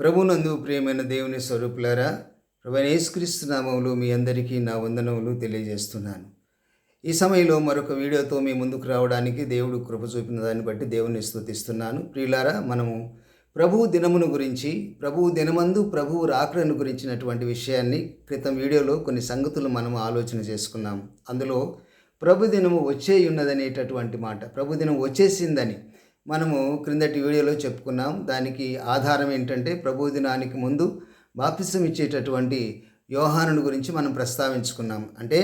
ప్రభునందు ప్రియమైన దేవుని స్వరూపులారా ప్రభనేశ్వరిస్తు నామంలో మీ అందరికీ నా వందనములు తెలియజేస్తున్నాను. ఈ సమయంలో మరొక వీడియోతో మీ ముందుకు రావడానికి దేవుడు కృప చూపిన దాన్ని బట్టి దేవుని స్తుతిస్తున్నాను. ప్రియులారా మనము ప్రభువు దినమును గురించి ప్రభువు దినమందు ప్రభువు రాకడను గురించినటువంటి విషయాన్ని క్రితం వీడియోలో కొన్ని సంగతులు మనం ఆలోచన చేసుకున్నాం అందులో ప్రభు దినము వచ్చే ఉన్నదనేటటువంటి మాట ప్రభు దినం వచ్చేసిందని మనము క్రిందటి వీడియోలో చెప్పుకున్నాం. దానికి ఆధారం ఏంటంటే ప్రభు దినానికి ముందు బాప్తిసం ఇచ్చేటటువంటి యోహానుని గురించి మనం ప్రస్తావించుకున్నాం. అంటే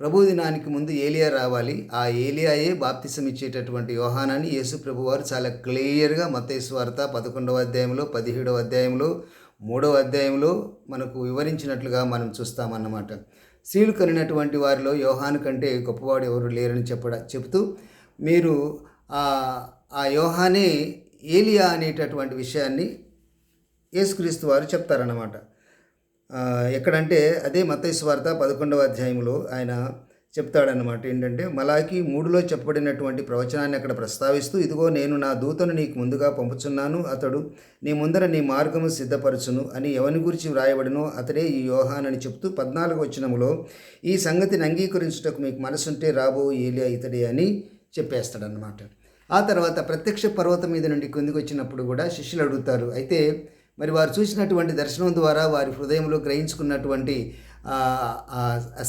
ప్రభు దినానికి ముందు ఏలియా రావాలి. ఆ ఏలియాయే బాప్తిసం ఇచ్చేటటువంటి యోహానాన్ని యేసు ప్రభు వారు చాలా క్లియర్గా మతేశ్వార్త పదకొండవ అధ్యాయంలో పదిహేడవ అధ్యాయంలో మూడవ అధ్యాయంలో మనకు వివరించినట్లుగా మనం చూస్తామన్నమాట. స్త్రీలు కనినటువంటి వారిలో యోహాను కంటే గొప్పవాడు ఎవరు లేరని చెప్పడ చెబుతూ మీరు ఆ యోహానే ఏలియా అనేటటువంటి విషయాన్ని యేసుక్రీస్తు వారు చెప్తారన్నమాట. ఎక్కడంటే అదే మత్తయి వార్త పదకొండవ అధ్యాయంలో ఆయన చెప్తాడనమాట ఏంటంటే మలాకి మూడులో చెప్పబడినటువంటి ప్రవచనాన్ని అక్కడ ప్రస్తావిస్తూ ఇదిగో నేను నా దూతను నీకు ముందుగా పంపుచున్నాను అతడు నీ ముందర నీ మార్గము సిద్ధపరచును అని ఎవని గురించి వ్రాయబడినో అతడే ఈ యోహాన్ అని చెప్తూ పద్నాలుగు వచనములో ఈ సంగతిని అంగీకరించుటకు మీకు మనసుంటే రాబో ఏలియా ఇతడే అని చెప్పేస్తాడనమాట ఆ తర్వాత ప్రత్యక్ష పర్వతం మీద నుండి కిందికి వచ్చినప్పుడు కూడా శిష్యులు అడుగుతారు. అయితే మరి వారు చూసినటువంటి దర్శనం ద్వారా వారి హృదయంలో గ్రహించుకున్నటువంటి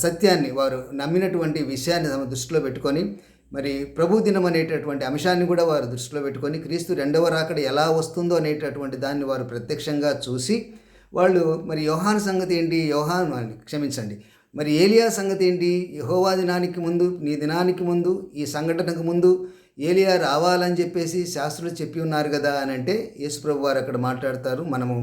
సత్యాన్ని వారు నమ్మినటువంటి విషయాన్ని తమ దృష్టిలో పెట్టుకొని మరి ప్రభు దినం అనేటటువంటి అంశాన్ని కూడా వారు దృష్టిలో పెట్టుకొని క్రీస్తు రెండవ రాకడ ఎలా వస్తుందో అనేటటువంటి దాన్ని వారు ప్రత్యక్షంగా చూసి వాళ్ళు మరి యోహాన్ సంగతి ఏంటి? యోహాన్ అని క్షమించండి. మరి ఏలియా సంగతి ఏంటి? యహోవా దినానికి ముందు నీ దినానికి ముందు ఈ సంఘటనకు ముందు ఏలియా రావాలని చెప్పేసి శాస్త్రులు చెప్పి ఉన్నారు కదా అని అంటే యేసుప్రభు వారు అక్కడ మాట్లాడతారు. మనము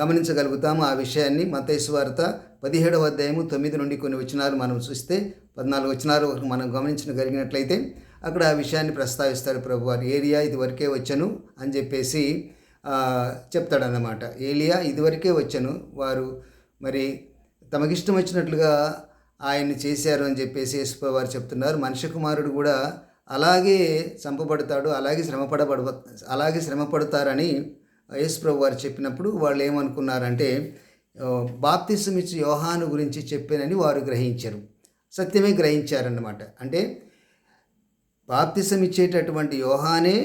గమనించగలుగుతాము ఆ విషయాన్ని. మతేసు వార్త పదిహేడవ అధ్యాయము తొమ్మిది నుండి కొన్ని వచనాలు మనం చూస్తే పద్నాలుగు వచనాలు వరకు మనం గమనించగలిగినట్లయితే అక్కడ ఆ విషయాన్ని ప్రస్తావిస్తారు ప్రభు వారు. ఏలియా ఇదివరకే వచ్చను అని చెప్పేసి చెప్తాడన్నమాట. ఏలియా ఇదివరకే వచ్చను వారు మరి తమకిష్టం వచ్చినట్లుగా ఆయన్ని చేశారు అని చెప్పేసి యేసుప్రభు వారు చెప్తున్నారు. మనిషి కుమారుడు కూడా అలాగే చంపబడతాడు అలాగే శ్రమపడబడ అలాగే శ్రమపడతారని యేసుప్రభు వారు చెప్పినప్పుడు వాళ్ళు ఏమనుకున్నారంటే ఆ, బాప్తిసం ఇచ్చి యోహాను గురించి చెప్పానని వారు గ్రహించారు. సత్యమే గ్రహించారన్నమాట. అంటే బాప్తిసం ఇచ్చేటటువంటి యోహానే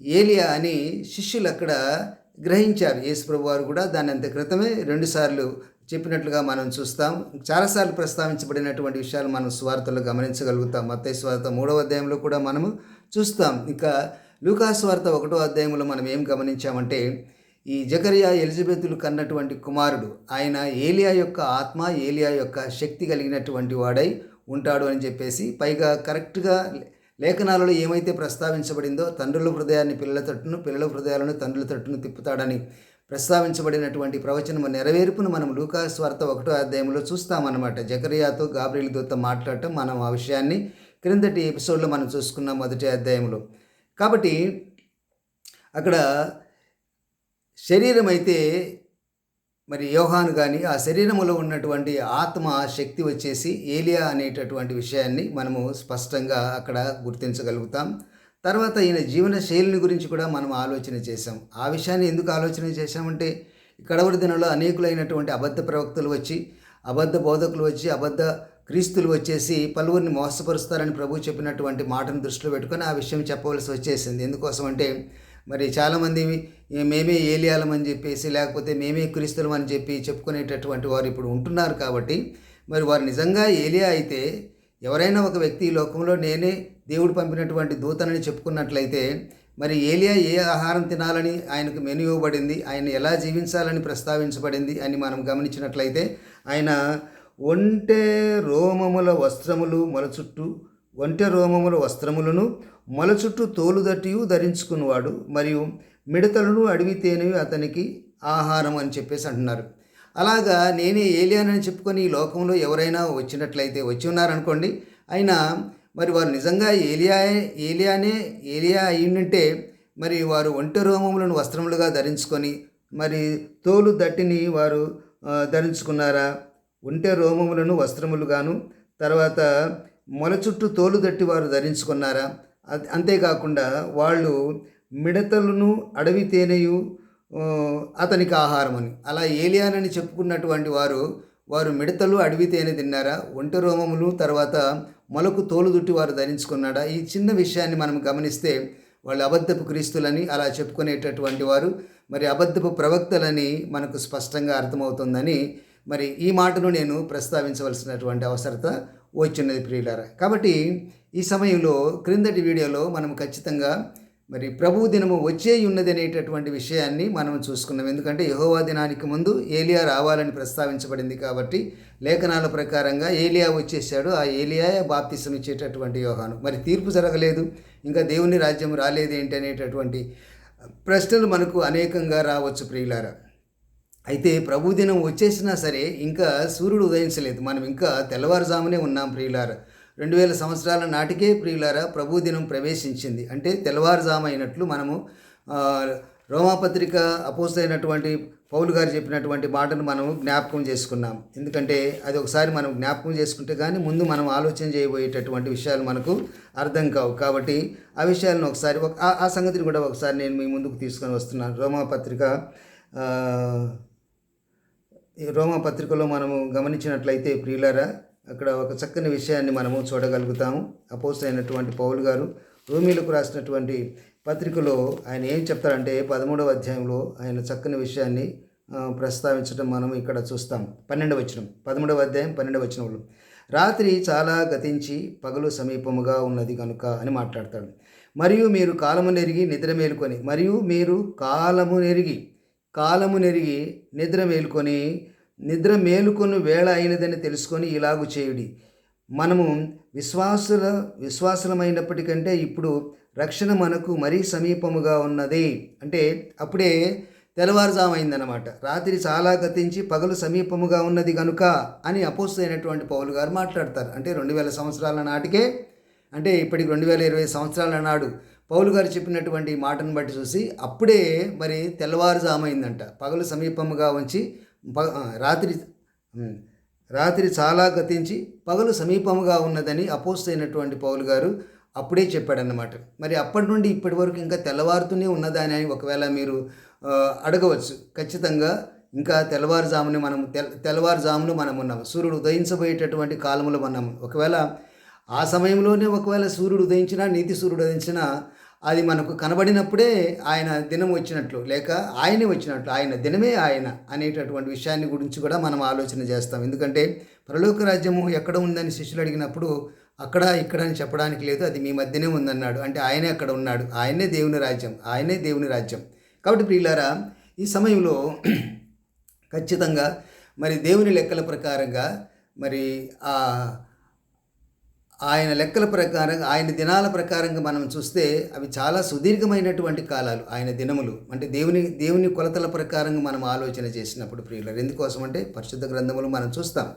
ఏలియా అని శిష్యులు అక్కడ గ్రహించారు. యేసుప్రభు వారు కూడా దాని అంత క్రితమే రెండుసార్లు చెప్పినట్లుగా మనం చూస్తాం. చాలాసార్లు ప్రస్తావించబడినటువంటి విషయాలు మనం స్వార్థలో గమనించగలుగుతాం. మత్తయి స్వార్థ మూడవ అధ్యాయంలో కూడా మనము చూస్తాం. ఇంకా లూకా స్వార్థ ఒకటో అధ్యాయంలో మనం ఏం గమనించామంటే ఈ జకరియా ఎలిజబెతులు కన్నటువంటి కుమారుడు ఆయన ఏలియా యొక్క ఆత్మ ఏలియా యొక్క శక్తి కలిగినటువంటి వాడై ఉంటాడు అని చెప్పేసి పైగా కరెక్ట్గా లేఖనాలలో ఏమైతే ప్రస్తావించబడిందో తండ్రుల హృదయాన్ని పిల్లల తట్టును పిల్లల హృదయాలను తండ్రుల తట్టును తిప్పుతాడని ప్రస్తావించబడినటువంటి ప్రవచనము నెరవేర్పును మనం లూకాస్ వార్త ఒకటో అధ్యాయంలో చూస్తామన్నమాట. జకరియాతో గాబ్రియల్ దూత మాట్లాడటం మనం ఆ విషయాన్ని క్రిందటి ఎపిసోడ్లో మనం చూసుకున్నాం మొదటి అధ్యాయంలో కాబట్టి అక్కడ శరీరం అయితే మరి యోహాను కానీ ఆ శరీరములో ఉన్నటువంటి ఆత్మ శక్తి వచ్చేసి ఏలియా అనేటటువంటి విషయాన్ని మనము స్పష్టంగా అక్కడ గుర్తించగలుగుతాం. తర్వాత ఈయన జీవన శైలిని గురించి కూడా మనం ఆలోచన చేసాం ఆ విషయాన్ని ఎందుకు ఆలోచన చేశామంటే ఈ కడవరి దినంలో అనేకులైనటువంటి అబద్ధ ప్రవక్తలు వచ్చి అబద్ధ బోధకులు వచ్చి అబద్ధ క్రీస్తులు వచ్చేసి పలువురిని మోసపరుస్తారని ప్రభు చెప్పినటువంటి మాటను దృష్టిలో పెట్టుకొని ఆ విషయం చెప్పవలసి వచ్చేసింది. ఎందుకోసం అంటే మరి చాలామంది మేమే ఏలియాలం అని చెప్పేసి లేకపోతే మేమే క్రీస్తులం అని చెప్పి చెప్పుకునేటటువంటి వారు ఇప్పుడు ఉంటున్నారు కాబట్టి మరి వారు నిజంగా ఏలియా అయితే ఎవరైనా ఒక వ్యక్తి ఈ లోకంలో నేనే దేవుడు పంపినటువంటి దూతనని చెప్పుకున్నట్లయితే మరి ఏలియా ఏ ఆహారం తినాలని ఆయనకు మెను ఇవ్వబడింది ఆయన ఎలా జీవించాలని ప్రస్తావించబడింది అని మనం గమనించినట్లయితే ఆయన ఒంటె రోమముల వస్త్రములు మొల చుట్టూ ఒంటె రోమముల వస్త్రములను మొల చుట్టూ తోలుదట్టియు ధరించుకున్నవాడు మరియు మిడతలను అడవి తేనెవి అతనికి ఆహారం అని చెప్పేసి అంటున్నారు. అలాగా నేనే ఏలియానని చెప్పుకొని ఈ లోకంలో ఎవరైనా వచ్చినట్లయితే వచ్చి ఉన్నారనుకోండి అయినా మరి వారు నిజంగా ఏలియా ఏలియానే ఏలియా అయ్యిందంటే మరి వారు ఒంటె రోమములను వస్త్రములుగా ధరించుకొని మరి తోలు దట్టిని వారు ధరించుకున్నారా? ఒంటె రోమములను వస్త్రములుగాను తర్వాత మొల చుట్టూ తోలు దట్టి వారు ధరించుకున్నారా? అంతేకాకుండా వాళ్ళు మిడతలను అడవి తేనెయు అతనికి ఆహారం అని అలా ఏలియానని చెప్పుకున్నటువంటి వారు వారు మిడతలు అడవి తేనె తిన్నారా? ఒంటి రోమములు తర్వాత మొలకు తోలు దుట్టి వారు ధరించుకున్నాడా? ఈ చిన్న విషయాన్ని మనం గమనిస్తే వాళ్ళు అబద్ధపు క్రీస్తులని అలా చెప్పుకునేటటువంటి వారు మరి అబద్ధపు ప్రవక్తలని మనకు స్పష్టంగా అర్థమవుతుందని మరి ఈ మాటను నేను ప్రస్తావించవలసినటువంటి అవసరత వచ్చినది ప్రియులారా. కాబట్టి ఈ సమయంలో క్రిందటి వీడియోలో మనం ఖచ్చితంగా మరి ప్రభు దినము వచ్చే ఉన్నది అనేటటువంటి విషయాన్ని మనం చూసుకున్నాం. ఎందుకంటే యహోవా దినానికి ముందు ఏలియా రావాలని ప్రస్తావించబడింది కాబట్టి లేఖనాల ప్రకారంగా ఏలియా వచ్చేసాడు ఆ ఏలియా బాప్తిసం ఇచ్చేటటువంటి యోహాను. మరి తీర్పు జరగలేదు. ఇంకా దేవుని రాజ్యం రాలేదు ఏంటి అనేటటువంటి ప్రశ్నలు మనకు అనేకంగా రావచ్చు ప్రియులారా. అయితే ప్రభు దినం వచ్చేసినా సరే ఇంకా సూర్యుడు ఉదయించలేదు. మనం ఇంకా తెల్లవారుజామునే ఉన్నాం ప్రియులారా. రెండు వేల సంవత్సరాల నాటికే ప్రియులారా ప్రభు దినం ప్రవేశించింది. అంటే తెల్లవారుజాము అయినట్లు మనము ఆ, రోమాపత్రిక అయినటువంటి పౌలు గారు చెప్పినటువంటి మాటను మనం జ్ఞాపకం చేసుకున్నాం ఎందుకంటే అది ఒకసారి మనం జ్ఞాపకం చేసుకుంటే కానీ ముందు మనం ఆలోచన చేయబోయేటటువంటి విషయాలు మనకు అర్థం కావు. కాబట్టి ఆ విషయాలను ఒకసారి ఒక ఆ- సంగతిని కూడా ఒకసారి నేను మీ ముందుకు తీసుకొని వస్తున్నాను. రోమాపత్రిక ఆ, ఈ రోమా పత్రికలో మనము గమనించినట్లయితే ప్రియులారా అక్కడ ఒక చక్కని విషయాన్ని మనము చూడగలుగుతాము. అపోజ్ అయినటువంటి పౌలు గారు రోమిలకు రాసినటువంటి పత్రికలో ఆయన ఏం చెప్తారంటే పదమూడవ అధ్యాయంలో ఆయన చక్కని విషయాన్ని ప్రస్తావించడం మనం ఇక్కడ చూస్తాం. పన్నెండవ వచనం పదమూడవ అధ్యాయం పన్నెండవ వచనంలో. రాత్రి చాలా గతించి పగలు సమీపముగా ఉన్నది కనుక అని మాట్లాడతాడు. మరియు మీరు కాలము నెరిగి నిద్ర మేలుకొని మరియు మీరు కాలము నెరిగి కాలము నెరిగి నిద్ర మేలుకొని నిద్ర మేలుకొని వేళ అయినదని తెలుసుకొని ఇలాగు చేయుడి. మనము విశ్వాసుల విశ్వాసులమైనప్పటికంటే ఇప్పుడు రక్షణ మనకు మరీ సమీపముగా ఉన్నది. అంటే అప్పుడే తెల్లవారుజామైందనమాట రాత్రి చాలా గతించి పగలు సమీపముగా ఉన్నది కనుక అని అపోస్తైనటువంటి పౌలు గారు మాట్లాడతారు. అంటే రెండు వేల సంవత్సరాల నాటికే అంటే ఇప్పటికి రెండు వేల ఇరవై సంవత్సరాల నాడు పౌలు గారు చెప్పినటువంటి మాటను బట్టి చూసి అప్పుడే మరి తెల్లవారుజామైందంట. పగలు సమీపముగా ఉంచి రాత్రి రాత్రి చాలా గతించి పగలు సమీపముగా ఉన్నదని అపోస్తైనటువంటి పౌలు గారు అప్పుడే చెప్పాడన్నమాట. మరి అప్పటి నుండి ఇప్పటి వరకు ఇంకా తెల్లవారుతూనే ఉన్నదాని అని ఒకవేళ మీరు అడగవచ్చు. ఖచ్చితంగా ఇంకా తెల్లవారుజామునే మనం తెల్ తెల్లవారుజామును మనం ఉన్నాము. సూర్యుడు ఉదయించబోయేటటువంటి కాలంలో ఉన్నాము. ఒకవేళ ఆ సమయంలోనే ఒకవేళ సూర్యుడు ఉదయించినా నీతి సూర్యుడు ఉదయించినా అది మనకు కనబడినప్పుడే ఆయన దినం వచ్చినట్లు లేక ఆయనే వచ్చినట్లు ఆయన దినమే ఆయన అనేటటువంటి విషయాన్ని గురించి కూడా మనం ఆలోచన చేస్తాం. ఎందుకంటే పరలోక రాజ్యము ఎక్కడ ఉందని శిష్యులు అడిగినప్పుడు అక్కడ ఇక్కడ అని చెప్పడానికి లేదు అది మీ మధ్యనే ఉందన్నాడు. అంటే ఆయనే అక్కడ ఉన్నాడు. ఆయనే దేవుని రాజ్యం. ఆయనే దేవుని రాజ్యం. కాబట్టి ప్రియులారా ఈ సమయంలో ఖచ్చితంగా మరి దేవుని లెక్కల ప్రకారంగా మరి ఆ ఆయన లెక్కల ప్రకారంగా ఆయన దినాల ప్రకారంగా మనం చూస్తే అవి చాలా సుదీర్ఘమైనటువంటి కాలాలు. ఆయన దినములు అంటే దేవుని దేవుని కొలతల ప్రకారంగా మనం ఆలోచన చేసినప్పుడు ప్రియులరు ఎందుకోసం అంటే పరిశుద్ధ గ్రంథములు మనం చూస్తాం.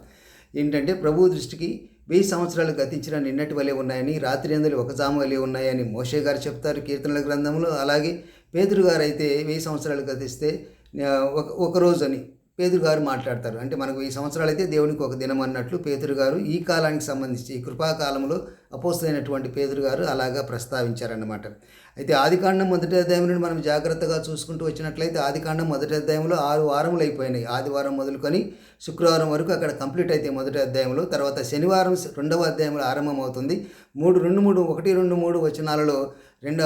ఏంటంటే ప్రభు దృష్టికి వెయ్యి సంవత్సరాలు గతించిన నిన్నటి వలె ఉన్నాయని రాత్రి అందరి ఒక జాము వలె ఉన్నాయని మోషే గారు చెప్తారు కీర్తనల గ్రంథంలో అలాగే పేదరు గారు అయితే వెయ్యి సంవత్సరాలు గతిస్తే ఒక ఒక రోజు అని పేదరు గారు మాట్లాడతారు. అంటే మనకు ఈ సంవత్సరాలు అయితే దేవునికి ఒక దినం అన్నట్లు పేదరు గారు ఈ కాలానికి సంబంధించి ఈ కృపాకాలంలో అపోస్తైనటువంటి పేదరు గారు అలాగా ప్రస్తావించారన్నమాట. అయితే ఆదికాండం మొదటి అధ్యాయం నుండి మనం జాగ్రత్తగా చూసుకుంటూ వచ్చినట్లయితే ఆదికాండం మొదటి అధ్యాయంలో ఆరు వారములు అయిపోయినాయి. ఆదివారం మొదలుకొని శుక్రవారం వరకు అక్కడ కంప్లీట్ అయితే మొదటి అధ్యాయంలో తర్వాత శనివారం రెండవ అధ్యాయంలో ఆరంభమవుతుంది. మూడు రెండు మూడు ఒకటి రెండు మూడు వచనాలలో రెండో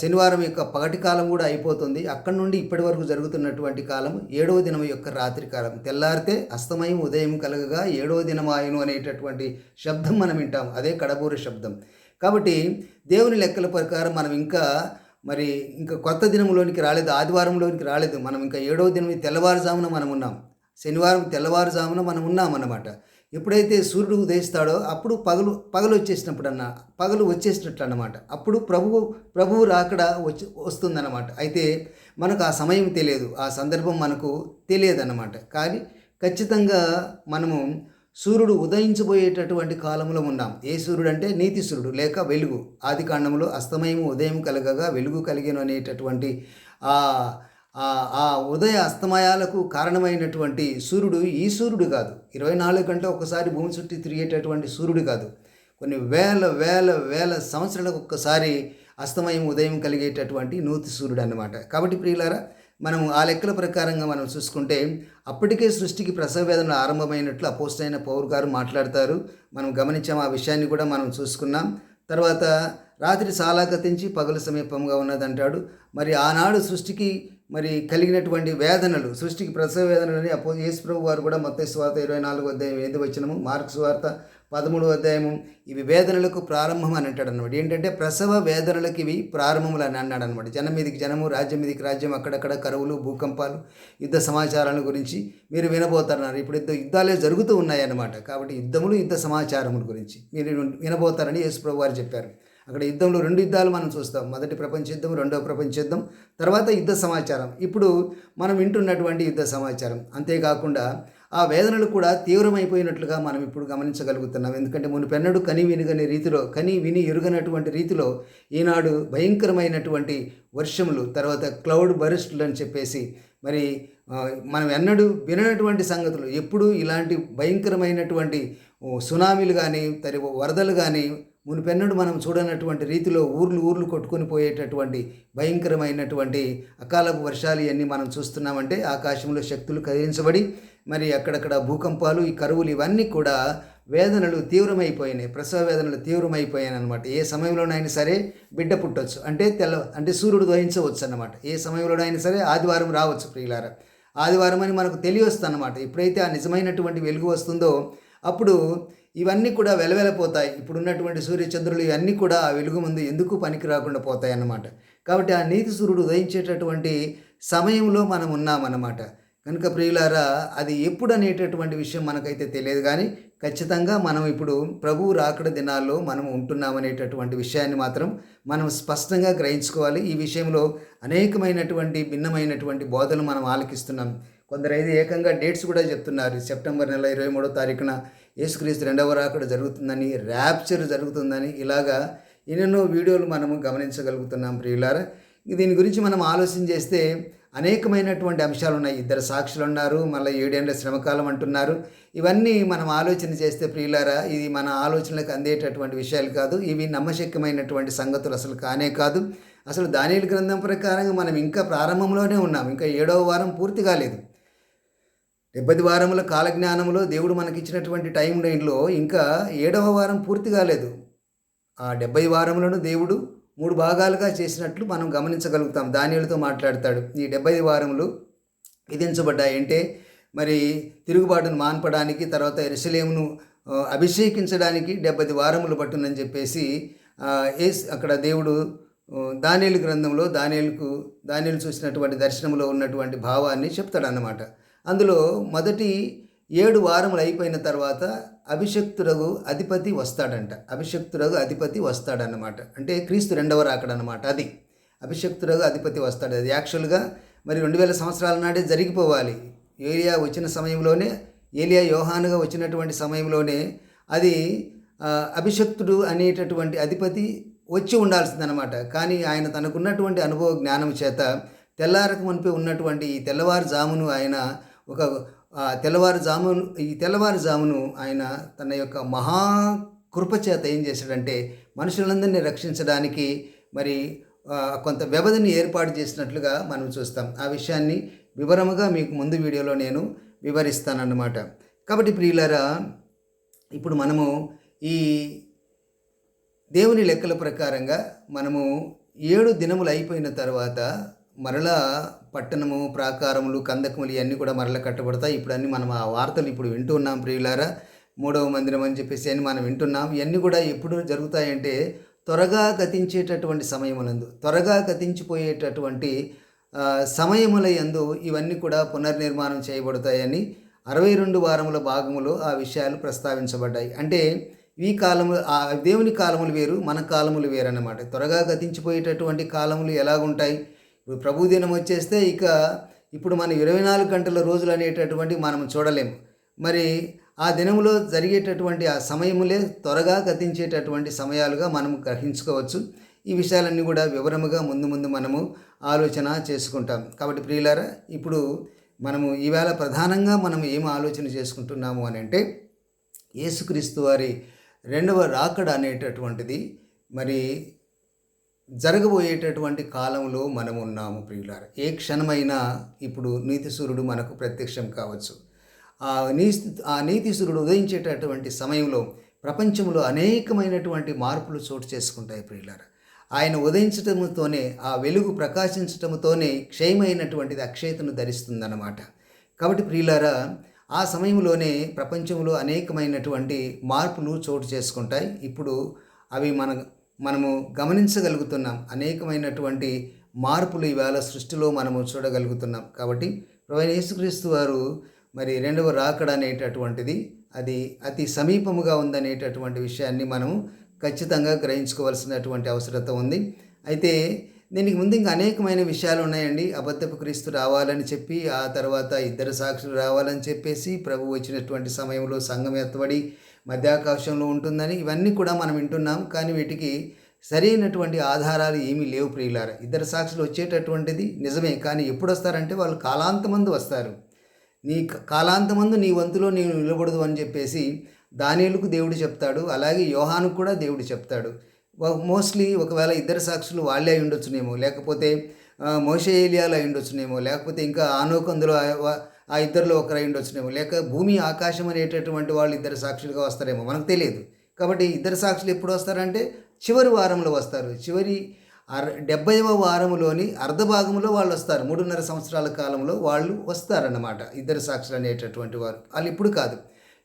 శనివారం యొక్క పగటి కాలం కూడా అయిపోతుంది. అక్కడి నుండి ఇప్పటి వరకు జరుగుతున్నటువంటి కాలం ఏడవ దినం యొక్క రాత్రి కాలం. తెల్లారితే అస్తమయం ఉదయం కలగగా ఏడవ దినమాయను అనేటటువంటి శబ్దం మనం వింటాం. అదే కడబూర శబ్దం. కాబట్టి దేవుని లెక్కల ప్రకారం మనం ఇంకా మరి ఇంకా కొత్త దినంలోనికి రాలేదు ఆదివారంలోనికి రాలేదు. మనం ఇంకా ఏడవ దినం తెల్లవారుజామున మనం ఉన్నాం. శనివారం తెల్లవారుజామున మనం ఉన్నాం అన్నమాట ఎప్పుడైతే సూర్యుడు ఉదయిస్తాడో అప్పుడు పగలు పగలు వచ్చేసినప్పుడు అన్న పగలు వచ్చేసినట్లు అన్నమాట అప్పుడు ప్రభువు ప్రభువు రాకడ వచ్చి వస్తుందన్నమాట. అయితే మనకు ఆ సమయం తెలియదు. ఆ సందర్భం మనకు తెలియదు అన్నమాట కానీ ఖచ్చితంగా మనము సూర్యుడు ఉదయించబోయేటటువంటి కాలంలో ఉన్నాం. ఏ సూర్యుడు అంటే నీతి సూర్యుడు లేక వెలుగు. ఆది కాండంలో అస్తమయము ఉదయం కలగగా వెలుగు కలిగను అనేటటువంటి ఆ ఆ ఉదయ అస్తమయాలకు కారణమైనటువంటి సూర్యుడు ఈ సూర్యుడు కాదు. ఇరవై నాలుగు గంటల ఒకసారి భూమి చుట్టూ తిరిగేటటువంటి సూర్యుడు కాదు. కొన్ని వేల వేల వేల సంవత్సరాలకు ఒక్కసారి అస్తమయం ఉదయం కలిగేటటువంటి నూతి సూర్యుడు అన్నమాట. కాబట్టి ప్రియులారా మనం ఆ లెక్కల ప్రకారంగా మనం చూసుకుంటే అప్పటికే సృష్టికి ప్రసవ వేదనలు ఆరంభమైనట్లు అపోస్టైన పౌరు గారు మాట్లాడతారు. మనం గమనించాం ఆ విషయాన్ని కూడా మనం చూసుకున్నాం. తర్వాత రాత్రి చాలా గతించి పగలు సమీపంగా ఉన్నదంటాడు. మరి ఆనాడు సృష్టికి మరి కలిగినటువంటి వేదనలు సృష్టికి ప్రసవ వేదనలని అపో యేసు ప్రభు వారు కూడా మొత్తం స్వార్థ ఇరవై నాలుగు అధ్యాయం ఏది వచ్చినము మార్క్స్ వార్త పదమూడు అధ్యాయము ఇవి వేదనలకు ప్రారంభం అని అంటాడు అనమాట ఏంటంటే ప్రసవ వేదనలకు ఇవి ప్రారంభములు అని అన్నాడు అనమాట జనం మీదకి జనము రాజ్యం మీదకి రాజ్యం అక్కడక్కడ కరువులు భూకంపాలు యుద్ధ సమాచారాల గురించి మీరు వినబోతారన్నారు ఇప్పుడు యుద్ధ యుద్ధాలే జరుగుతూ ఉన్నాయన్నమాట కాబట్టి యుద్ధములు యుద్ధ సమాచారముల గురించి మీరు వినబోతారని యేసుప్రభు వారు చెప్పారు. అక్కడ యుద్ధంలో రెండు యుద్ధాలు మనం చూస్తాం. మొదటి ప్రపంచ యుద్ధం రెండవ ప్రపంచ యుద్ధం తర్వాత యుద్ధ సమాచారం. ఇప్పుడు మనం వింటున్నటువంటి యుద్ధ సమాచారం. అంతేకాకుండా ఆ వేదనలు కూడా తీవ్రమైపోయినట్లుగా మనం ఇప్పుడు గమనించగలుగుతున్నాం. ఎందుకంటే మునుపెన్నడు కని వినుగని రీతిలో కని విని ఎరుగనటువంటి రీతిలో ఈనాడు భయంకరమైనటువంటి వర్షములు తర్వాత క్లౌడ్ బరిస్టులు అని చెప్పేసి మరి మనం ఎన్నడూ వినటువంటి సంగతులు ఎప్పుడూ ఇలాంటి భయంకరమైనటువంటి సునామీలు కానీ తరి వరదలు కానీ మునిపెన్నడు మనం చూడనటువంటి రీతిలో ఊర్లు ఊర్లు కొట్టుకొని పోయేటటువంటి భయంకరమైనటువంటి అకాలపు వర్షాలు ఇవన్నీ మనం చూస్తున్నామంటే ఆకాశంలో శక్తులు కదిలించబడి మరి అక్కడక్కడ భూకంపాలు ఈ కరువులు ఇవన్నీ కూడా వేదనలు తీవ్రమైపోయినాయి. ప్రసవ వేదనలు తీవ్రమైపోయాయి అనమాట ఏ సమయంలోనైనా సరే బిడ్డ పుట్టొచ్చు. అంటే తెల్ల అంటే సూర్యుడు దహించవచ్చు అన్నమాట ఏ సమయంలోనైనా సరే ఆదివారం రావచ్చు ప్రియులారా. ఆదివారం అని మనకు తెలియవస్తుంది అనమాట ఎప్పుడైతే ఆ నిజమైనటువంటి వెలుగు వస్తుందో అప్పుడు ఇవన్నీ కూడా వెలవెలపోతాయి. ఇప్పుడున్నటువంటి సూర్యచంద్రులు ఇవన్నీ కూడా ఆ వెలుగు ముందు ఎందుకు పనికి రాకుండా పోతాయి అన్నమాట కాబట్టి ఆ నీతి సూర్యుడు ఉదయించేటటువంటి సమయంలో మనం ఉన్నామన్నమాట. కనుక ప్రియులారా అది ఎప్పుడు అనేటటువంటి విషయం మనకైతే తెలియదు కానీ ఖచ్చితంగా మనం ఇప్పుడు ప్రభువు రాకడ దినాల్లో మనం ఉంటున్నామనేటటువంటి విషయాన్ని మాత్రం మనం స్పష్టంగా గ్రహించుకోవాలి. ఈ విషయంలో అనేకమైనటువంటి భిన్నమైనటువంటి బోధలు మనం ఆలకిస్తున్నాం. కొందరైతే ఏకంగా డేట్స్ కూడా చెప్తున్నారు. సెప్టెంబర్ నెల ఇరవై మూడో తారీఖున యేసుక్రీస్తు రెండవ రాకడ జరుగుతుందని ర్యాప్చర్ జరుగుతుందని ఇలాగా ఎన్నెన్నో వీడియోలు మనము గమనించగలుగుతున్నాం ప్రియులారా. దీని గురించి మనం ఆలోచన చేస్తే అనేకమైనటువంటి అంశాలు ఉన్నాయి. ఇద్దరు సాక్షులు ఉన్నారు మళ్ళీ ఏడేళ్ళ శ్రమకాలం అంటున్నారు. ఇవన్నీ మనం ఆలోచన చేస్తే ప్రియులారా ఇది మన ఆలోచనలకు అందేటటువంటి విషయాలు కాదు. ఇవి నమ్మశక్యమైనటువంటి సంగతులు అసలు కానే కాదు. అసలు దానిల గ్రంథం ప్రకారంగా మనం ఇంకా ప్రారంభంలోనే ఉన్నాం. ఇంకా ఏడవ వారం పూర్తి కాలేదు. డెబ్బది వారముల కాలజ్ఞానంలో దేవుడు మనకిచ్చినటువంటి టైం లైన్లో ఇంకా ఏడవ వారం పూర్తి కాలేదు. ఆ డెబ్బై వారములను దేవుడు మూడు భాగాలుగా చేసినట్లు మనం గమనించగలుగుతాం. దానిలతో మాట్లాడతాడు. ఈ డెబ్బై వారములు విధించబడ్డాయి. అంటే మరి తిరుగుబాటును మాన్పడానికి తర్వాత ఎరుసలేమును అభిషేకించడానికి డెబ్బై వారములు పట్టునని చెప్పేసి ఏస్ అక్కడ దేవుడు దానియలు గ్రంథంలో దానియలకు దానియలు చూసినటువంటి దర్శనంలో ఉన్నటువంటి భావాన్ని చెప్తాడన్నమాట. అందులో మొదటి ఏడు వారములు అయిపోయిన తర్వాత అభిషక్తురగు అధిపతి వస్తాడంట. అభిషక్తురగు అధిపతి వస్తాడనమాట అంటే క్రీస్తు రెండవ రాకడనమాట అది. అభిషక్తురగు అధిపతి వస్తాడు. అది యాక్చువల్గా మరి రెండు వేల సంవత్సరాల నాడే జరిగిపోవాలి. ఏలియా వచ్చిన సమయంలోనే ఏలియా యోహానుగా వచ్చినటువంటి సమయంలోనే అది అభిషక్తుడు అనేటటువంటి అధిపతి వచ్చి ఉండాల్సిందనమాట కానీ ఆయన తనకున్నటువంటి అనుభవ జ్ఞానం చేత తెల్లారకు మునిపి ఉన్నటువంటి ఈ తెల్లవారుజామును ఆయన ఒక ఆ, తెల్లవారుజామును ఈ తెల్లవారుజామును ఆయన తన యొక్క మహా కృపచేత ఏం చేశాడంటే మనుషులందరినీ రక్షించడానికి మరి కొంత వ్యవధిని ఏర్పాటు చేసినట్లుగా మనం చూస్తాం. ఆ విషయాన్ని వివరముగా మీకు ముందు వీడియోలో నేను వివరిస్తానన్నమాట. కాబట్టి ప్రియులారా ఇప్పుడు మనము ఈ దేవుని లెక్కల ప్రకారంగా మనము ఏడు దినములు అయిపోయిన తర్వాత మరలా పట్టణము ప్రాకారములు కందకములు ఇవన్నీ కూడా మరలా కట్టబడతాయి. ఇప్పుడు అన్నీ మనం ఆ వార్తలు ఇప్పుడు వింటూ ఉన్నాం ప్రియులారా. మూడవ మందిరం అని చెప్పేసి అని మనం వింటున్నాం. ఇవన్నీ కూడా ఎప్పుడు జరుగుతాయంటే త్వరగా గతించేటటువంటి సమయములందు త్వరగా గతించిపోయేటటువంటి సమయముల యందు ఇవన్నీ కూడా పునర్నిర్మాణం చేయబడతాయని అరవై రెండు వారముల భాగములో ఆ విషయాలు ప్రస్తావించబడ్డాయి. అంటే ఈ కాలము ఆ దేవుని కాలములు వేరు మన కాలములు వేరు అన్నమాట త్వరగా గతించిపోయేటటువంటి కాలములు ఎలాగుంటాయి? ఇప్పుడు ప్రభు దినం వచ్చేస్తే ఇక ఇప్పుడు మనం ఇరవై నాలుగు గంటల రోజులు అనేటటువంటి మనం చూడలేము. మరి ఆ దినములో జరిగేటటువంటి ఆ సమయములే త్వరగా గతించేటటువంటి సమయాలుగా మనం గ్రహించుకోవచ్చు. ఈ విషయాలన్నీ కూడా వివరముగా ముందు ముందు మనము ఆలోచన చేసుకుంటాం. కాబట్టి ప్రియులారా ఇప్పుడు మనము ఈవేళ ప్రధానంగా మనం ఏం ఆలోచన చేసుకుంటున్నాము అని అంటే యేసుక్రీస్తు వారి రెండవ రాకడ అనేటటువంటిది. మరి జరగబోయేటటువంటి కాలంలో మనం ఉన్నాము ప్రియులార. ఏ క్షణమైనా ఇప్పుడు నీతిసూరుడు మనకు ప్రత్యక్షం కావచ్చు. ఆ నీ ఆ నీతిసూరుడు ఉదయించేటటువంటి సమయంలో ప్రపంచంలో అనేకమైనటువంటి మార్పులు చోటు చేసుకుంటాయి ప్రియులార. ఆయన ఉదయించటముతోనే ఆ వెలుగు ప్రకాశించటముతోనే క్షయమైనటువంటిది అక్షయతను ధరిస్తుందన్నమాట. కాబట్టి ప్రియులారా ఆ సమయంలోనే ప్రపంచంలో అనేకమైనటువంటి మార్పులు చోటు చేసుకుంటాయి. ఇప్పుడు అవి మన మనము గమనించగలుగుతున్నాం. అనేకమైనటువంటి మార్పులు ఈవేళ సృష్టిలో మనము చూడగలుగుతున్నాం. కాబట్టి ప్రవీణ యేసుక్రీస్తు వారు మరి రెండవ రాకడ అనేటటువంటిది అది అతి సమీపముగా ఉందనేటటువంటి విషయాన్ని మనం ఖచ్చితంగా గ్రహించుకోవాల్సినటువంటి అవసరత ఉంది. అయితే దీనికి ముందు ఇంకా అనేకమైన విషయాలు ఉన్నాయండి. అబద్ధపు క్రీస్తు రావాలని చెప్పి ఆ తర్వాత ఇద్దరు సాక్షులు రావాలని చెప్పేసి ప్రభు వచ్చినటువంటి సమయంలో సంఘం ఎత్తబడి మధ్యాకాశంలో ఉంటుందని ఇవన్నీ కూడా మనం వింటున్నాం. కానీ వీటికి సరైనటువంటి ఆధారాలు ఏమీ లేవు ప్రియులార. ఇద్దరు సాక్షులు వచ్చేటటువంటిది నిజమే. కానీ ఎప్పుడు వస్తారంటే వాళ్ళు కాలాంతమందు వస్తారు. నీ కాలాంతమందు నీ వంతులో నేను నిలబడదు అని చెప్పేసి దానిలకు దేవుడు చెప్తాడు. అలాగే యోహాను కూడా దేవుడు చెప్తాడు. మోస్ట్లీ ఒకవేళ ఇద్దరు సాక్షులు వాళ్ళే ఉండొచ్చునేమో. లేకపోతే మోషే ఏలియాలో అయి ఉండొచ్చునేమో. లేకపోతే ఇంకా ఆనోకందులో ఆ ఇద్దరిలో ఒకరు అయి ఉండొచ్చునేమో. లేక భూమి ఆకాశం అనేటటువంటి వాళ్ళు ఇద్దరు సాక్షులుగా వస్తారేమో. మనకు తెలియదు. కాబట్టి ఇద్దరు సాక్షులు ఎప్పుడు వస్తారంటే చివరి వారంలో వస్తారు. చివరి అర డెబ్బైవ వారంలోని అర్ధ భాగంలో వాళ్ళు వస్తారు. మూడున్నర సంవత్సరాల కాలంలో వాళ్ళు వస్తారన్నమాట ఇద్దరు సాక్షులు అనేటటువంటి వారు. వాళ్ళు ఇప్పుడు కాదు.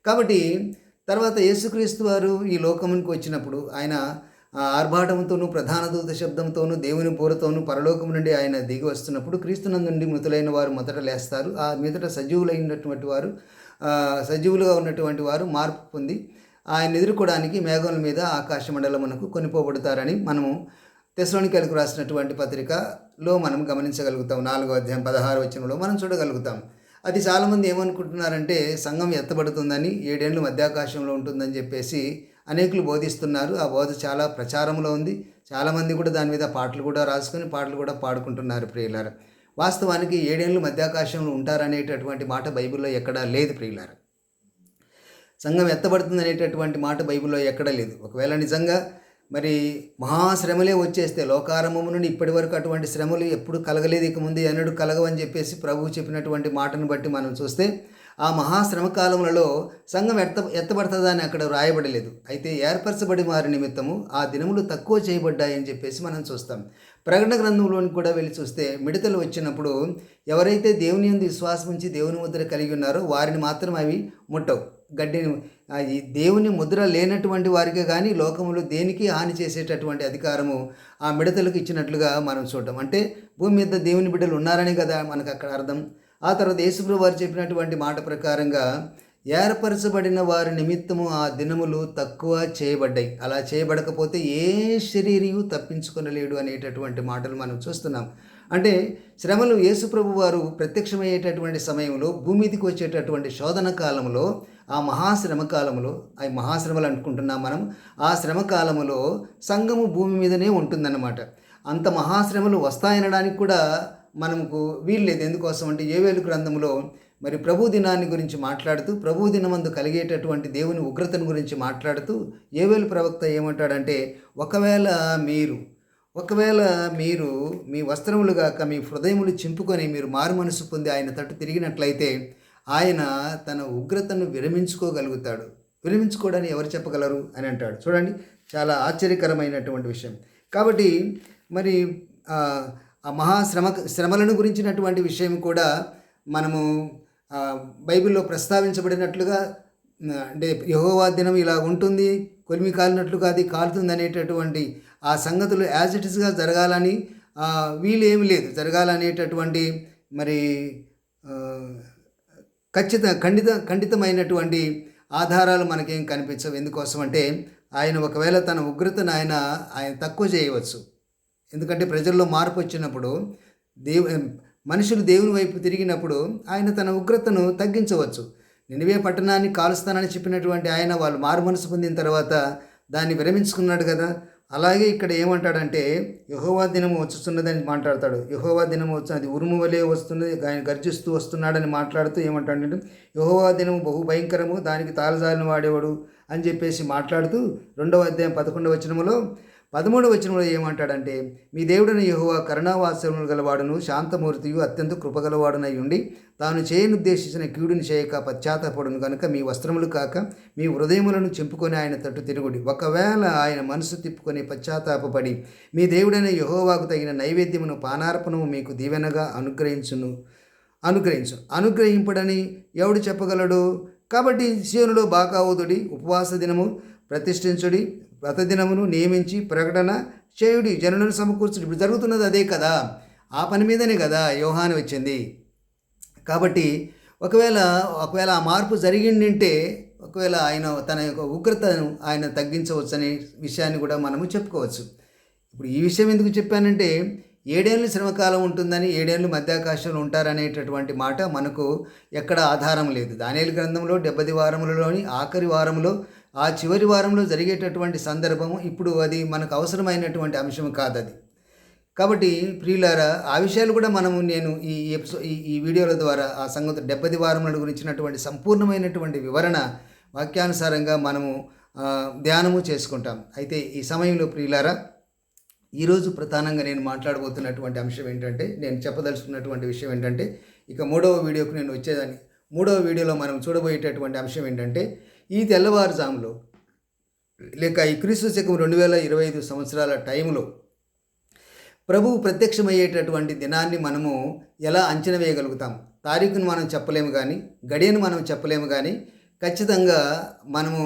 కాబట్టి తర్వాత యేసుక్రీస్తు వారు ఈ లోకమునికి వచ్చినప్పుడు ఆయన ఆర్భాటంతోనూ ప్రధాన దూత శబ్దంతోనూ దేవుని పూరతోనూ పరలోకం నుండి ఆయన దిగి వస్తున్నప్పుడు క్రీస్తునందుండి మృతులైన వారు మొదట లేస్తారు. ఆ మీదట సజీవులైనటువంటి వారు సజీవులుగా ఉన్నటువంటి వారు మార్పు పొంది ఆయన ఎదుర్కోవడానికి మేఘముల మీద ఆకాశ మండలమునకు కొనిపోబడతారని మనము తెసలోనికలకు రాసినటువంటి పత్రికలో మనం గమనించగలుగుతాం. నాలుగో అధ్యాయం పదహారు వచనంలో మనం చూడగలుగుతాం. అది చాలామంది ఏమనుకుంటున్నారంటే సంఘం ఎత్తబడుతుందని ఏడేళ్ళు మధ్యాకాశంలో ఉంటుందని చెప్పేసి అనేకులు బోధిస్తున్నారు. ఆ బోధ చాలా ప్రచారంలో ఉంది. చాలామంది కూడా దాని మీద పాటలు కూడా రాసుకొని పాటలు కూడా పాడుకుంటున్నారు ప్రియులార. వాస్తవానికి ఏడేళ్ళు మధ్యాకాశంలో ఉంటారనేటటువంటి మాట బైబిల్లో ఎక్కడా లేదు ప్రియులార. సంఘం ఎత్తబడుతుంది అనేటటువంటి మాట బైబిల్లో ఎక్కడా లేదు. ఒకవేళ నిజంగా మరి మహాశ్రమలే వచ్చేస్తే లోకారంభము నుండి ఇప్పటి వరకు అటువంటి శ్రమలు ఎప్పుడు కలగలేదు ఇక ముందు ఎన్నడూ కలగవని చెప్పేసి ప్రభువు చెప్పినటువంటి మాటను బట్టి మనం చూస్తే ఆ మహాశ్రమ కాలములలో సంఘం ఎత్త ఎత్తబడుతుందని అక్కడ రాయబడలేదు అయితే ఏర్పరచబడి వారి నిమిత్తము ఆ దినములు తక్కువ చేయబడ్డాయని చెప్పేసి మనం చూస్తాం. ప్రకటన గ్రంథంలోని కూడా వెళ్ళి చూస్తే మిడతలు వచ్చినప్పుడు ఎవరైతే దేవుని ఎందు విశ్వాసం ఉంచి దేవుని ముద్ర కలిగి ఉన్నారో వారిని మాత్రం అవి ముట్టవు. గడ్డిని ఈ దేవుని ముద్ర లేనటువంటి వారికి కానీ లోకములు దేనికి హాని చేసేటటువంటి అధికారము ఆ మిడతలకు ఇచ్చినట్లుగా మనం చూడటం. అంటే భూమి మీద దేవుని బిడ్డలు ఉన్నారని కదా మనకు అక్కడ అర్థం. ఆ తర్వాత యేసుప్రభు వారు చెప్పినటువంటి మాట ప్రకారంగా ఏర్పరచబడిన వారి నిమిత్తము ఆ దినములు తక్కువ చేయబడ్డాయి. అలా చేయబడకపోతే ఏ శరీరయు తప్పించుకొనలేడు అనేటటువంటి మాటలు మనం చూస్తున్నాం. అంటే శ్రమలు యేసుప్రభు వారు ప్రత్యక్షమయ్యేటటువంటి సమయంలో భూమిదికి వచ్చేటటువంటి శోధన కాలంలో ఆ మహాశ్రమ కాలంలో అవి మహాశ్రమలు అనుకుంటున్నాం మనం ఆ శ్రమ కాలములో సంఘము భూమి మీదనే ఉంటుందన్నమాట. అంత మహాశ్రమలు వస్తాయనడానికి కూడా మనకు వీల్లేదు ఎందుకోసం అంటే ఏవేలు గ్రంథంలో మరి ప్రభు దినాన్ని గురించి మాట్లాడుతూ ప్రభు దినమందు కలిగేటటువంటి దేవుని ఉగ్రతను గురించి మాట్లాడుతూ ఏవేలు ప్రవక్త ఏమంటాడంటే ఒకవేళ మీరు ఒకవేళ మీరు మీ వస్త్రములు గాక మీ హృదయములు చింపుకొని మీరు మారు మనసు పొంది ఆయన తట్టు తిరిగినట్లయితే ఆయన తన ఉగ్రతను విరమించుకోగలుగుతాడు. విరమించుకోడని ఎవరు చెప్పగలరు? అని అంటాడు. చూడండి చాలా ఆశ్చర్యకరమైనటువంటి విషయం. కాబట్టి మరి ఆ మహాశ్రమ శ్రమలను గురించినటువంటి విషయం కూడా మనము బైబిల్లో ప్రస్తావించబడినట్లుగా అంటే యహోవా దినం ఇలా ఉంటుంది కొలిమి కాలినట్లుగా అది కాలుతుంది అనేటటువంటి ఆ సంగతులు యాజ్ ఇట్ ఇస్గా జరగాలని వీలేమి లేదు. జరగాలనేటటువంటి మరి ఖచ్చిత ఖండిత ఖండితమైనటువంటి ఆధారాలు మనకేం కనిపించవు. ఎందుకోసం అంటే ఆయన ఒకవేళ తన ఉగ్రతను ఆయన ఆయన తక్కువ చేయవచ్చు. ఎందుకంటే ప్రజల్లో మార్పు వచ్చినప్పుడు దేవు మనుషులు దేవుని వైపు తిరిగినప్పుడు ఆయన తన ఉగ్రతను తగ్గించవచ్చు. నినివే పట్టణాన్ని కాలుస్తానని చెప్పినటువంటి ఆయన వాళ్ళు మారు మనసు పొందిన తర్వాత దాన్ని విరమించుకున్నాడు కదా. అలాగే ఇక్కడ ఏమంటాడంటే యహోవా దినము వచ్చుతున్నదని మాట్లాడతాడు. యహోవా దినము అది ఉరుము వలె వస్తున్నది ఆయన గర్జిస్తూ వస్తున్నాడని మాట్లాడుతూ ఏమంటాడంటే యహోవా దినము బహు భయంకరము దానికి తాళజాలను వాడేవాడు అని చెప్పేసి మాట్లాడుతూ రెండవ అధ్యాయం పదకొండవ వచనములో పదమూడు వచనంలో ఏమంటాడంటే మీ దేవుడని యహువ కరుణావాసములు గలవాడును శాంతమూర్తియు అత్యంత కృపగలవాడునై ఉండి తాను చేయనుద్దేశించిన కీడుని చేయక పశ్చాత్తపడును కనుక మీ వస్త్రములు కాక మీ హృదయములను చెంపుకొని ఆయన తట్టు తిరుగుడి. ఒకవేళ ఆయన మనసు తిప్పుకొని పశ్చాత్తాపడి మీ దేవుడైన యహోవాకు తగిన నైవేద్యమును పానార్పణము మీకు దీవెనగా అనుగ్రహించును అనుగ్రహించు. అనుగ్రహింపడని ఎవడు చెప్పగలడు? కాబట్టి శివునులో బాకావుదుడి ఉపవాస దినము ప్రతిష్ఠించుడి. వ్రతదినమును నియమించి ప్రకటన చేయుడి. జనులను సమకూర్చుడు. ఇప్పుడు జరుగుతున్నది అదే కదా. ఆ పని మీదనే కదా యోహాను వచ్చింది. కాబట్టి ఒకవేళ ఒకవేళ ఆ మార్పు జరిగిందంటే ఒకవేళ ఆయన తన యొక్క ఉగ్రతను ఆయన తగ్గించవచ్చనే విషయాన్ని కూడా మనము చెప్పుకోవచ్చు. ఇప్పుడు ఈ విషయం ఎందుకు చెప్పానంటే ఏడేళ్ళు శ్రమకాలం ఉంటుందని ఏడేళ్ళు మధ్యాకాశంలో ఉంటారనేటటువంటి మాట మనకు ఎక్కడ ఆధారం లేదు. దానియేలు గ్రంథంలో డెబ్బది వారములలోని ఆఖరి వారంలో ఆ చివరి వారంలో జరిగేటటువంటి సందర్భము ఇప్పుడు అది మనకు అవసరమైనటువంటి అంశం కాదు అది కాబట్టి ప్రియులారా ఆ విషయాలు కూడా మనము నేను ఈ ఎపిసో ఈ వీడియోల ద్వారా ఆ సంగతి డెబ్బది వారముల గురించినటువంటి సంపూర్ణమైనటువంటి వివరణ వాక్యానుసారంగా మనము ధ్యానము చేసుకుంటాం. అయితే ఈ సమయంలో ప్రియులారా ఈరోజు ప్రధానంగా నేను మాట్లాడబోతున్నటువంటి అంశం ఏంటంటే నేను చెప్పదలుచుకున్నటువంటి విషయం ఏంటంటే ఇక మూడవ వీడియోకు నేను వచ్చేదాన్ని. మూడవ వీడియోలో మనం చూడబోయేటటువంటి అంశం ఏంటంటే ఈ తెల్లవారుజాములో లేక ఈ క్రీస్తు శకం రెండు వేల ఇరవై ఐదు సంవత్సరాల టైంలో ప్రభువు ప్రత్యక్షమయ్యేటటువంటి దినాన్ని మనము ఎలా అంచనా వేయగలుగుతాం? తారీఖును మనం చెప్పలేము కానీ గడియను మనం చెప్పలేము కానీ ఖచ్చితంగా మనము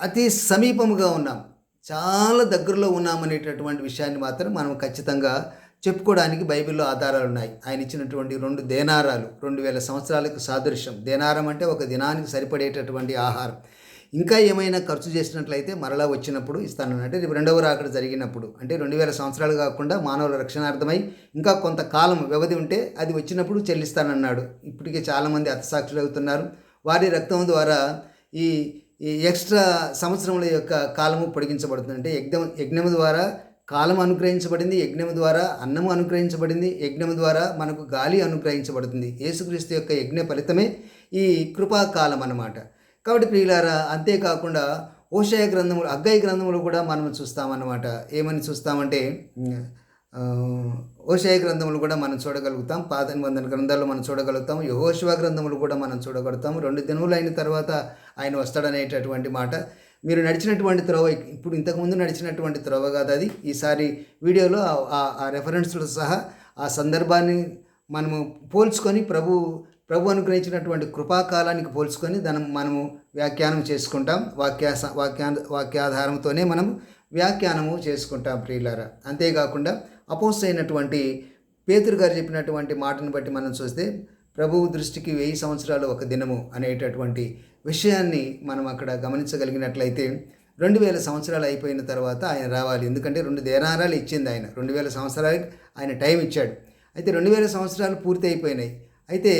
అతి సమీపముగా ఉన్నాం. చాలా దగ్గరలో ఉన్నామనేటటువంటి విషయాన్ని మాత్రం మనం ఖచ్చితంగా చెప్పుకోవడానికి బైబిల్లో ఆధారాలు ఉన్నాయి. ఆయన ఇచ్చినటువంటి రెండు దేనారాలు రెండు వేల సంవత్సరాలకు సాదృశ్యం. దేనారం అంటే ఒక దినానికి సరిపడేటటువంటి ఆహారం. ఇంకా ఏమైనా ఖర్చు చేసినట్లయితే మరలా వచ్చినప్పుడు ఇస్తానన్న అంటే రేపు రెండవ రాకడ జరిగినప్పుడు. అంటే రెండు వేల సంవత్సరాలు కాకుండా మానవుల రక్షణార్థమై ఇంకా కొంతకాలం వ్యవధి ఉంటే అది వచ్చినప్పుడు చెల్లిస్తానన్నాడు. ఇప్పటికే చాలామంది అతసాక్షులు అవుతున్నారు. వారి రక్తం ద్వారా ఈ ఈ ఎక్స్ట్రా సంవత్సరముల యొక్క కాలము పొడిగించబడుతుంది. అంటే యజ్ఞం యజ్ఞము ద్వారా కాలం అనుగ్రహించబడింది యజ్ఞము ద్వారా అన్నము అనుగ్రహించబడింది యజ్ఞము ద్వారా మనకు గాలి అనుగ్రహించబడుతుంది. యేసుక్రీస్తు యొక్క యజ్ఞ ఫలితమే ఈ కృపాకాలం అన్నమాట. కాబట్టి ప్రియులారా అంతేకాకుండా ఓషయ గ్రంథములు అగ్గయ్య గ్రంథములు కూడా మనం చూస్తామన్నమాట. ఏమని చూస్తామంటే ఓషయ గ్రంథములు కూడా మనం చూడగలుగుతాం. పాత నిబంధన గ్రంథాలు మనం చూడగలుగుతాం. యహోశివ గ్రంథములు కూడా మనం చూడగలుగుతాం. రెండు దినములు అయిన తర్వాత ఆయన వస్తాడనేటటువంటి మాట. మీరు నడిచినటువంటి త్రోవ ఇప్పుడు ఇంతకుముందు నడిచినటువంటి త్రోవ కాదు అది. ఈసారి వీడియోలో ఆ- రెఫరెన్స్తో సహా ఆ సందర్భాన్ని మనము పోల్చుకొని ప్రభు ప్రభు అనుగ్రహించినటువంటి కృపాకాలానికి పోల్చుకొని దాన్ని మనము వ్యాఖ్యానం చేసుకుంటాం. వాక్యా వాక్యా వాక్యాధారంతోనే మనం వ్యాఖ్యానము చేసుకుంటాం ప్రియులారా. అంతేకాకుండా అపోస్ అయినటువంటి పేతురు గారు చెప్పినటువంటి మాటను బట్టి మనం చూస్తే ప్రభువు దృష్టికి వెయ్యి సంవత్సరాలు ఒక దినము అనేటటువంటి విషయాన్ని మనం అక్కడ గమనించగలిగినట్లయితే రెండు వేల సంవత్సరాలు అయిపోయిన తర్వాత ఆయన రావాలి. ఎందుకంటే రెండు దేనారాలు ఇచ్చింది ఆయన. రెండు వేల సంవత్సరాలకి ఆయన టైం ఇచ్చాడు. అయితే రెండు వేల సంవత్సరాలు పూర్తి అయిపోయినాయి అయితే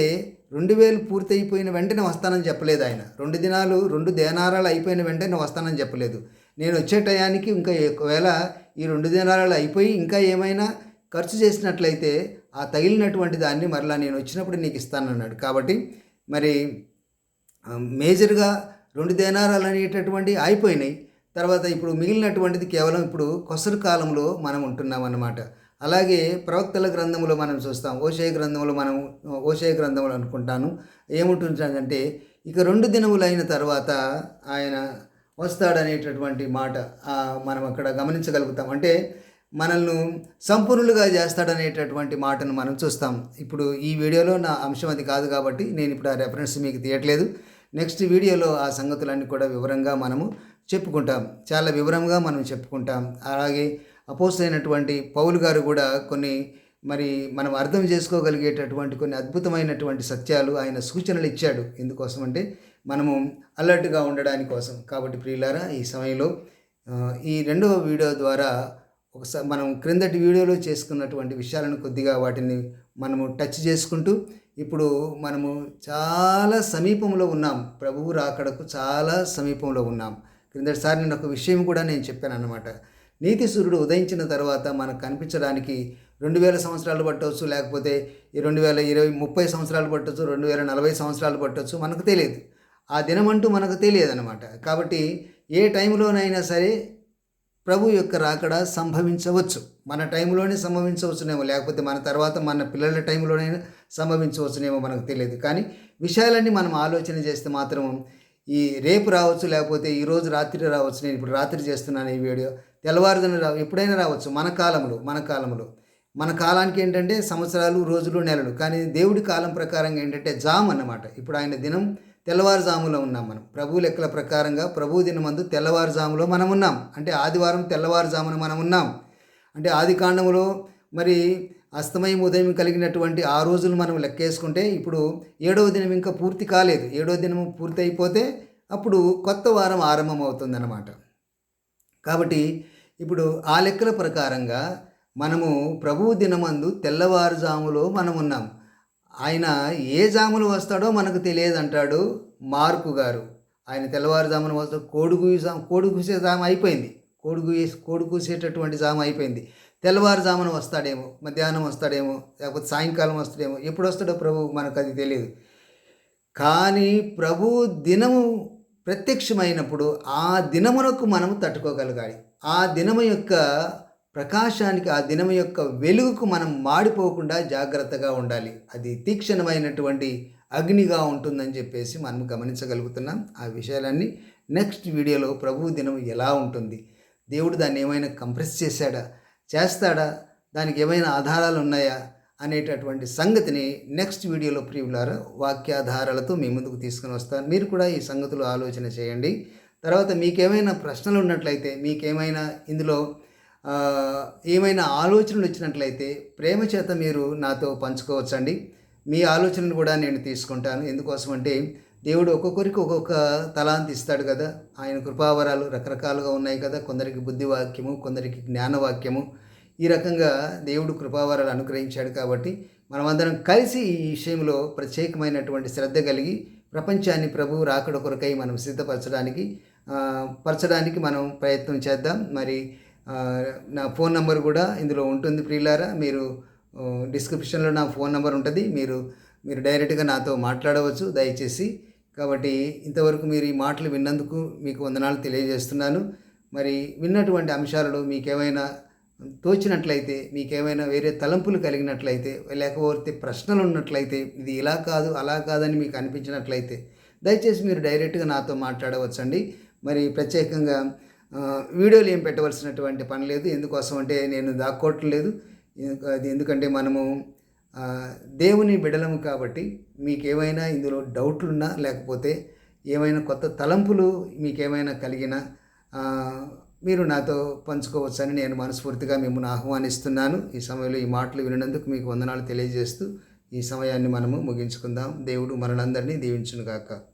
రెండు వేలు పూర్తి అయిపోయిన వెంటనే వస్తానని చెప్పలేదు ఆయన. రెండు దినాలు రెండు దేనారాలు అయిపోయిన వెంటనే వస్తానని చెప్పలేదు. నేను వచ్చే టయానికి ఇంకా ఒకవేళ ఈ రెండు దినారాలు అయిపోయి ఇంకా ఏమైనా ఖర్చు చేసినట్లయితే ఆ తగిలినటువంటి దాన్ని మరలా నేను వచ్చినప్పుడు నీకు ఇస్తానన్నాడు కాబట్టి మరి మేజర్గా రెండు దేనారాలు అనేటటువంటి అయిపోయినాయి. తర్వాత ఇప్పుడు మిగిలినటువంటిది కేవలం ఇప్పుడు కొసరు కాలంలో మనం ఉంటున్నాం అన్నమాట అలాగే ప్రవక్తల గ్రంథంలో మనం చూస్తాం. ఓషయ గ్రంథంలో మనం ఓషయ గ్రంథంలో అనుకుంటాను. ఏముంటుందంటే ఇక రెండు దినములైన తర్వాత ఆయన వస్తాడనేటటువంటి మాట మనం అక్కడ గమనించగలుగుతాం. అంటే మనల్ని సంపూర్ణులుగా చేస్తాడనేటటువంటి మాటను మనం చూస్తాం. ఇప్పుడు ఈ వీడియోలో నా అంశం అది కాదు కాబట్టి నేను ఇప్పుడు ఆ రెఫరెన్స్ మీకు తీయట్లేదు. నెక్స్ట్ వీడియోలో ఆ సంగతులన్నీ కూడా వివరంగా మనము చెప్పుకుంటాం. చాలా వివరంగా మనం చెప్పుకుంటాం. అలాగే అపోజ్ అయినటువంటి పౌలు గారు కూడా కొన్ని మరి మనం అర్థం చేసుకోగలిగేటటువంటి కొన్ని అద్భుతమైనటువంటి సత్యాలు ఆయన సూచనలు ఇచ్చాడు. ఎందుకోసం అంటే మనము అలర్ట్గా ఉండడానికి కోసం కాబట్టి ప్రియులారా ఈ సమయంలో ఈ రెండవ వీడియో ద్వారా ఒకసారి మనం క్రిందటి వీడియోలో చేసుకున్నటువంటి విషయాలను కొద్దిగా వాటిని మనము టచ్ చేసుకుంటూ ఇప్పుడు మనము చాలా సమీపంలో ఉన్నాం. ప్రభువు రాకడకు చాలా సమీపంలో ఉన్నాం. క్రిందటిసారి నేను ఒక విషయం కూడా నేను చెప్పాను అనమాట నీతి సూర్యుడు ఉదయించిన తర్వాత మనకు కనిపించడానికి రెండు వేల సంవత్సరాలు పట్టవచ్చు లేకపోతే ఈ రెండు వేల ఇరవై ముప్పై సంవత్సరాలు పట్టవచ్చు రెండు వేల నలభై సంవత్సరాలు పట్టవచ్చు మనకు తెలియదు. ఆ దినం అంటూ మనకు తెలియదు అనమాట కాబట్టి ఏ టైంలోనైనా సరే ప్రభు యొక్క రాకడ సంభవించవచ్చు. మన టైంలోనే సంభవించవచ్చునేమో లేకపోతే మన తర్వాత మన పిల్లల టైంలోనే సంభవించవచ్చునేమో మనకు తెలియదు. కానీ విషయాలన్నీ మనం ఆలోచన చేస్తే మాత్రం ఈ రేపు రావచ్చు లేకపోతే ఈరోజు రాత్రి రావచ్చు నేను ఇప్పుడు రాత్రి చేస్తున్నాను ఈ వీడియో తెల్లవారుజామున రా ఎప్పుడైనా రావచ్చు మన కాలంలో మన కాలంలో మన కాలానికి ఏంటంటే సంవత్సరాలు రోజులు నెలలు. కానీ దేవుడి కాలం ప్రకారంగా ఏంటంటే జామ్ అన్నమాట. ఇప్పుడు ఆయన దినం తెల్లవారుజాములో ఉన్నాం మనం. ప్రభు లెక్కల ప్రకారంగా ప్రభు దినమందు తెల్లవారుజాములో మనం ఉన్నాం. అంటే ఆదివారం తెల్లవారుజామున మనం ఉన్నాం. అంటే ఆది కాండములో మరి అస్తమయం ఉదయం కలిగినటువంటి ఆ రోజులు మనం లెక్కేసుకుంటే ఇప్పుడు ఏడవ దినం ఇంకా పూర్తి కాలేదు. ఏడవ దినం పూర్తి అయిపోతే అప్పుడు కొత్త వారం ఆరంభం అవుతుందన్నమాట కాబట్టి ఇప్పుడు ఆ లెక్కల ప్రకారంగా మనము ప్రభు దినమందు తెల్లవారుజాములో మనం ఉన్నాం. ఆయన ఏ జాములు వస్తాడో మనకు తెలియదు అంటాడు మార్కు గారు. ఆయన తెల్లవారుజామున వస్తాడు కోడుగు కోడి కూసే జామ అయిపోయింది. కోడుగు కోడి కూసేటటువంటి జామ అయిపోయింది. తెల్లవారుజామున వస్తాడేమో మధ్యాహ్నం వస్తాడేమో లేకపోతే సాయంకాలం వస్తాడేమో ఎప్పుడు వస్తాడో ప్రభు మనకు అది తెలియదు. కానీ ప్రభు దినము ప్రత్యక్షమైనప్పుడు ఆ దినమునకు మనము తట్టుకోగలగాలి. ఆ దినము యొక్క ప్రకాశానికి ఆ దినము యొక్క వెలుగుకు మనం మాడిపోకుండా జాగ్రత్తగా ఉండాలి. అది తీక్షణమైనటువంటి అగ్నిగా ఉంటుందని చెప్పేసి మనం గమనించగలుగుతున్నాం. ఆ విషయాలన్నీ నెక్స్ట్ వీడియోలో ప్రభు దినం ఎలా ఉంటుంది? దేవుడు దాన్ని ఏమైనా కంప్రెస్ చేశాడా? చేస్తాడా? దానికి ఏమైనా ఆధారాలు ఉన్నాయా? అనేటటువంటి సంగతిని నెక్స్ట్ వీడియోలో ప్రియులారా వాక్యాధారాలతో మీ ముందుకు తీసుకుని వస్తాను. మీరు కూడా ఈ సంగతులు ఆలోచన చేయండి. తర్వాత మీకేమైనా ప్రశ్నలు ఉన్నట్లయితే మీకేమైనా ఇందులో ఏమైనా ఆలోచనలు వచ్చినట్లయితే ప్రేమ చేత మీరు నాతో పంచుకోవచ్చండి. మీ ఆలోచనలు కూడా నేను తీసుకుంటాను. ఎందుకోసం అంటే దేవుడు ఒక్కొక్కరికి ఒక్కొక్క తలాంతి ఇస్తాడు కదా. ఆయన కృపావరాలు రకరకాలుగా ఉన్నాయి కదా. కొందరికి బుద్ధివాక్యము కొందరికి జ్ఞానవాక్యము. ఈ రకంగా దేవుడు కృపావరాలు అనుగ్రహించాడు కాబట్టి మనమందరం కలిసి ఈ విషయంలో ప్రత్యేకమైనటువంటి శ్రద్ధ కలిగి ప్రపంచాన్ని ప్రభు రాకడ కొరకై మనం సిద్ధపరచడానికి పరచడానికి మనం ప్రయత్నం చేద్దాం. మరి నా ఫోన్ నంబర్ కూడా ఇందులో ఉంటుంది ప్రియులారా. మీరు డిస్క్రిప్షన్లో నా ఫోన్ నంబర్ ఉంటుంది. మీరు మీరు డైరెక్ట్గా నాతో మాట్లాడవచ్చు దయచేసి. కాబట్టి ఇంతవరకు మీరు ఈ మాటలు విన్నందుకు మీకు వందనాలు తెలియజేస్తున్నాను. మరి విన్నటువంటి అంశాలలో మీకేమైనా తోచినట్లయితే మీకేమైనా వేరే తలంపులు కలిగినట్లయితే లేకపోతే ప్రశ్నలు ఉన్నట్లయితే ఇది ఇలా కాదు అలా కాదని మీకు అనిపించినట్లయితే దయచేసి మీరు డైరెక్ట్గా నాతో మాట్లాడవచ్చండి. మరి ప్రత్యేకంగా వీడియోలు ఏం పెట్టవలసినటువంటి పని లేదు. ఎందుకోసం అంటే నేను దాక్కోవట్లేదు లేదు. అది ఎందుకంటే మనము దేవుని బిడలము కాబట్టి మీకు ఏమైనా ఇందులో డౌట్లున్నా లేకపోతే ఏమైనా కొత్త తలంపులు మీకేమైనా కలిగినా మీరు నాతో పంచుకోవచ్చని నేను మనస్ఫూర్తిగా మిమ్మల్ని ఆహ్వానిస్తున్నాను. ఈ సమయంలో ఈ మాటలు వినందుకు మీకు వందనాలు తెలియజేస్తూ ఈ సమయాన్ని మనము ముగించుకుందాం. దేవుడు మనలందరినీ దీవించునుగాక.